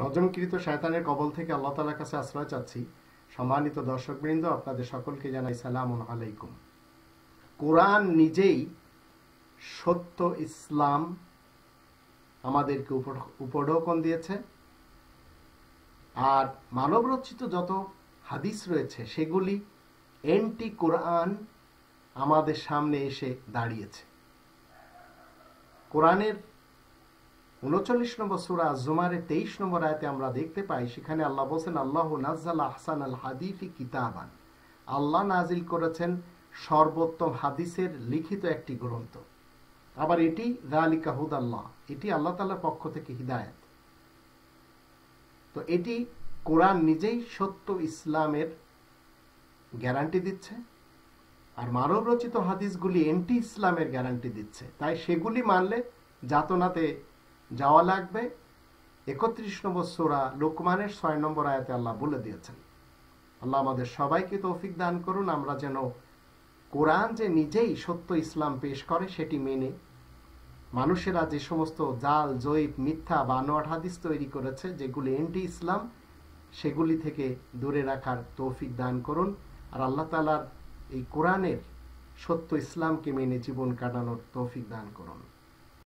রজমকৃত শয়তানের কবল থেকে আল্লাহ তালার কাছে আশ্রয় চাচ্ছি। সম্মানিত দর্শকবৃন্দ, আপনাদের সকলকে জানাই সালাম আলাইকুম। কোরআন নিজেই সত্য ইসলাম আমাদেরকে উপঢৌকন দিয়েছে। আর মানবরচিত যত হাদিস রয়েছে, সেগুলি এন্টি কোরআন আমাদের সামনে এসে দাঁড়িয়েছে। কোরআনের উনচল্লিশ নম্বর সুরা জুমারের তেইশ নম্বর আয়তে আমরা দেখতে পাই, সেখানে আল্লাহ বলছেন, আল্লাহ নাজাল আহসান আল হাদিফি কিতাবান। আল্লাহ নাজিল করেছেন সর্বোত্তম হাদিসের লিখিত একটি গ্রন্থ। আবার এটি রালিকা আল্লাহ এটি আল্লাহ তালার পক্ষ থেকে হিদায়ত। তো এটি কোরআন নিজেই সত্য ইসলামের গ্যারান্টি দিচ্ছে, আর মানব রচিত হাদিসগুলি এন্টি ইসলামের গ্যারান্টি দিচ্ছে। তাই সেগুলি মানলে যাতনাতে যাওয়া লাগবে। একত্রিশ নম্বর সোরা লোকমানের ছয় নম্বর আয়াতে আল্লাহ বলে দিয়েছেন। আল্লাহ আমাদের সবাইকে তৌফিক দান করুন, আমরা যেন কোরআন যে নিজেই সত্য ইসলাম পেশ করে সেটি মেনে। মানুষেরা যে সমস্ত জাল, জৈব, মিথ্যা বা আনোয়ার হাদিস তৈরি করেছে, যেগুলি এন্টি ইসলাম সেগুলি থেকে দূরে রাখার তৌফিক দান করুন। আর আল্লাহ তালার এই কোরআনের সত্য ইসলামকে মেনে জীবন কাটানোর তৌফিক দান করুন।